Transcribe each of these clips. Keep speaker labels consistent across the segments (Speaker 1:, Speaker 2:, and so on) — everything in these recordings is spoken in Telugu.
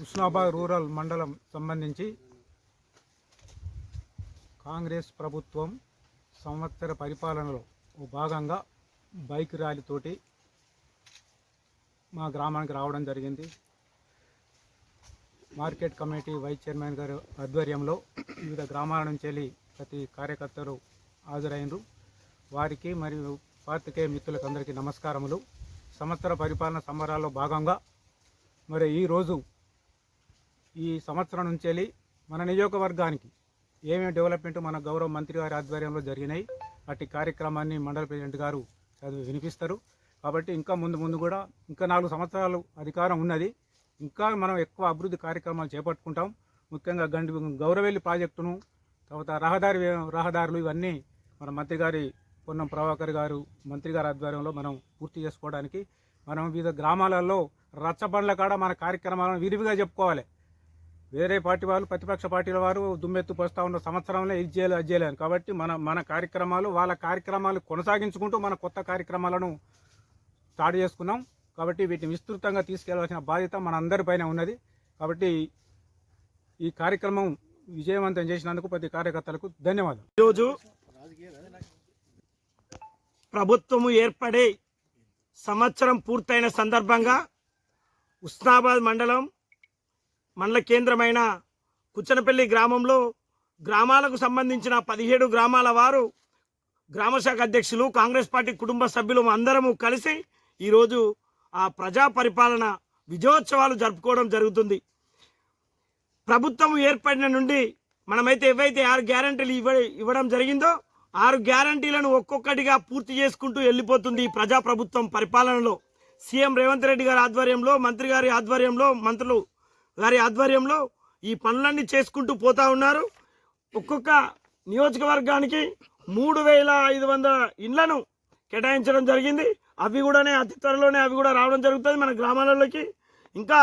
Speaker 1: హుస్నాబాద్ రూరల్ మండలం సంబంధించి కాంగ్రెస్ ప్రభుత్వం సంవత్సర పరిపాలనలో ఓ భాగంగా బైక్ ర్యాలీతోటి మా గ్రామానికి రావడం జరిగింది. మార్కెట్ కమిటీ వైస్ చైర్మన్ గారు ఆధ్వర్యంలో వివిధ గ్రామాల నుంచి వెళ్ళి ప్రతి కార్యకర్తలు హాజరైనరు. వారికి మరియు పాతికేయ మిత్రులకు అందరికీ నమస్కారములు. సంవత్సర పరిపాలన సంబరాల్లో భాగంగా మరి ఈరోజు ఈ సంవత్సరం నుంచి వెళ్ళి మన నియోజకవర్గానికి ఏమేమి డెవలప్మెంట్ మన గౌరవ మంత్రి గారి ఆధ్వర్యంలో జరిగినాయి అట్టి కార్యక్రమాన్ని మండల ప్రెసిడెంట్ గారు చదివి వినిపిస్తారు. కాబట్టి ఇంకా ముందు ముందు కూడా ఇంకా నాలుగు సంవత్సరాలు అధికారం ఉన్నది. ఇంకా మనం ఎక్కువ అభివృద్ధి కార్యక్రమాలు చేపట్టుకుంటాం. ముఖ్యంగా గండి గౌరవెల్లి ప్రాజెక్టును తర్వాత రహదారి రహదారులు ఇవన్నీ మన మంత్రి గారి పొన్నం ప్రభాకర్ గారు మంత్రి గారి ఆధ్వర్యంలో మనం పూర్తి చేసుకోవడానికి మనం వివిధ గ్రామాలలో రచ్చబండ్ల కాడ మన కార్యక్రమాలను విరివిగా చెప్పుకోవాలి. వేరే పార్టీ వాళ్ళు ప్రతిపక్ష పార్టీల వారు దుమ్మెత్తు పోస్తా ఉన్న సంవత్సరంలో ఇది చేయలేదు అది చేయలేదు కాబట్టి మన మన కార్యక్రమాలు వాళ్ళ కార్యక్రమాలు కొనసాగించుకుంటూ మన కొత్త కార్యక్రమాలను స్టార్ట్ చేసుకున్నాం. కాబట్టి వీటిని విస్తృతంగా తీసుకెళ్ళవలసిన బాధ్యత మన అందరిపైన ఉన్నది. కాబట్టి ఈ కార్యక్రమం విజయవంతం చేసినందుకు ప్రతి కార్యకర్తలకు ధన్యవాదాలు.
Speaker 2: ఈరోజు ప్రభుత్వము ఏర్పడి సంవత్సరం పూర్తయిన సందర్భంగా ఉస్నాబాద్ మండలం మండల కేంద్రమైన కుచ్చనపల్లి గ్రామంలో గ్రామాలకు సంబంధించిన పదిహేడు గ్రామాల వారు గ్రామశాఖ అధ్యక్షులు కాంగ్రెస్ పార్టీ కుటుంబ సభ్యులు అందరము కలిసి ఈరోజు ఆ ప్రజా పరిపాలన విజయోత్సవాలు జరుపుకోవడం జరుగుతుంది. ప్రభుత్వం ఏర్పడిన నుండి మనమైతే ఏవైతే ఆరు గ్యారంటీలు ఇవ్వ ఇవ్వడం జరిగిందో ఆరు గ్యారంటీలను ఒక్కొక్కటిగా పూర్తి చేసుకుంటూ వెళ్ళిపోతుంది ఈ ప్రజా ప్రభుత్వం పరిపాలనలో. సీఎం రేవంత్ రెడ్డి గారి ఆధ్వర్యంలో మంత్రి గారి ఆధ్వర్యంలో మంత్రులు వారి ఆధ్వర్యంలో ఈ పనులన్నీ చేసుకుంటూ పోతా ఉన్నారు. ఒక్కొక్క నియోజకవర్గానికి మూడు వేల ఐదు వందల ఇండ్లను కేటాయించడం జరిగింది. అవి కూడానే అతి త్వరలోనే అవి కూడా రావడం జరుగుతుంది మన గ్రామాలలోకి. ఇంకా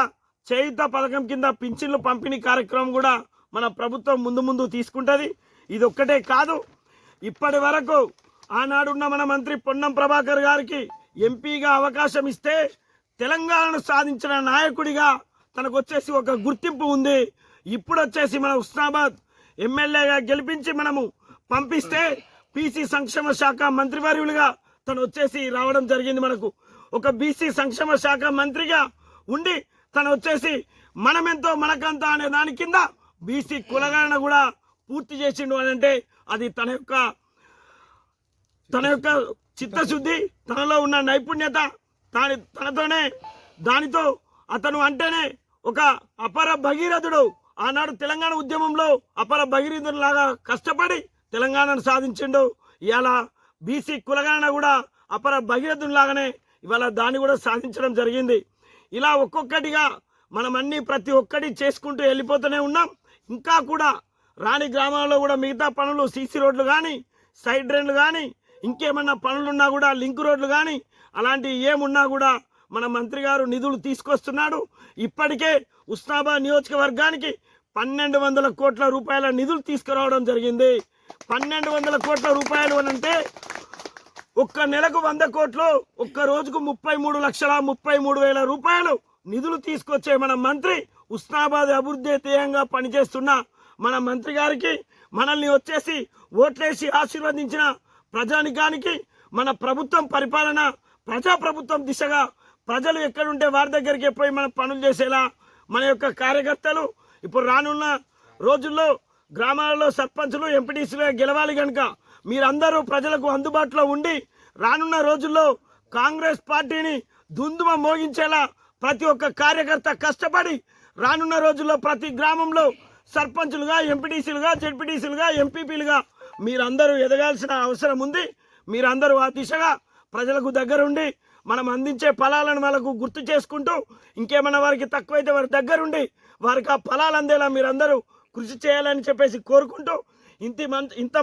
Speaker 2: చేయుత పథకం కింద పింఛన్లు పంపిణీ కార్యక్రమం కూడా మన ప్రభుత్వం ముందు ముందు తీసుకుంటుంది. ఇది ఒక్కటే కాదు ఇప్పటి వరకు ఆనాడున్న మన మంత్రి పొన్నం ప్రభాకర్ గారికి ఎంపీగా అవకాశం ఇస్తే తెలంగాణను సాధించిన నాయకుడిగా తనకు వచ్చేసి ఒక గుర్తింపు ఉంది. ఇప్పుడు వచ్చేసి మన ఉస్నాబాద్ ఎమ్మెల్యేగా గెలిపించి మనము పంపిస్తే బీసీ సంక్షేమ శాఖ మంత్రివర్యులుగా తను వచ్చేసి రావడం జరిగింది మనకు. ఒక బీసీ సంక్షేమ శాఖ మంత్రిగా ఉండి తను వచ్చేసి మనమెంతో మనకంతా అనే దాని కింద బీసీ కులగణన కూడా పూర్తి చేసిండు అని అంటే అది తన యొక్క తన యొక్క చిత్తశుద్ధి తనలో ఉన్న నైపుణ్యత దాని తనతోనే దానితో అతను అంటేనే ఒక అపర భగీరథుడు ఆనాడు తెలంగాణ ఉద్యమంలో అపర భగీరథుడు లాగా కష్టపడి తెలంగాణను సాధించిండు. ఇవాళ బీసీ కులగణన కూడా అపర భగీరథుని లాగానే ఇవాళ దాన్ని కూడా సాధించడం జరిగింది. ఇలా ఒక్కొక్కటిగా మనం అన్ని ప్రతి ఒక్కటి చేసుకుంటూ వెళ్ళిపోతూనే ఉన్నాం. ఇంకా కూడా రాణి గ్రామాల్లో కూడా మిగతా పనులు సీసీ రోడ్లు కానీ సైడ్ డ్రైన్లు కానీ ఇంకేమన్నా పనులున్నా కూడా లింక్ రోడ్లు కానీ అలాంటివి ఏమున్నా కూడా మన మంత్రి గారు నిధులు తీసుకొస్తున్నాడు. ఇప్పటికే ఉస్నాబాద్ నియోజకవర్గానికి పన్నెండు వందల కోట్ల రూపాయల నిధులు తీసుకురావడం జరిగింది. పన్నెండు వందల కోట్ల రూపాయలు అని అంటే ఒక్క నెలకు వంద కోట్లు ఒక్క రోజుకు ముప్పై మూడు లక్షల ముప్పై మూడు వేల రూపాయలు నిధులు తీసుకొచ్చే మన మంత్రి ఉస్నాబాద్ అభివృద్ధి ధ్యేయంగా పనిచేస్తున్న మన మంత్రి గారికి మనల్ని వచ్చేసి ఓట్లేసి ఆశీర్వదించిన ప్రజానికానికి మన ప్రభుత్వం పరిపాలన ప్రజా ప్రభుత్వం దిశగా ప్రజలు ఎక్కడుంటే వారి దగ్గరికి పోయి మనం పనులు చేసేలా మన యొక్క కార్యకర్తలు ఇప్పుడు రానున్న రోజుల్లో గ్రామాలలో సర్పంచులు ఎంపీటీసీలు గెలవాలి కనుక మీరందరూ ప్రజలకు అందుబాటులో ఉండి రానున్న రోజుల్లో కాంగ్రెస్ పార్టీని దుందుమ మోగించేలా ప్రతి ఒక్క కార్యకర్త కష్టపడి రానున్న రోజుల్లో ప్రతి గ్రామంలో సర్పంచులుగా ఎంపీటీసీలుగా జెడ్పీటీసీలుగా ఎంపీపీలుగా మీరందరూ ఎదగాల్సిన అవసరం ఉంది. మీరందరూ ఆ దిశగా ప్రజలకు దగ్గరుండి మనం అందించే ఫలాలను వాళ్ళకు గుర్తు చేసుకుంటూ ఇంకేమైనా వారికి తక్కువైతే వారి దగ్గరుండి వారికి ఆ ఫలాలు అందేలా మీరందరూ కృషి చేయాలని చెప్పేసి కోరుకుంటూ ఇంత మంచి ఇంత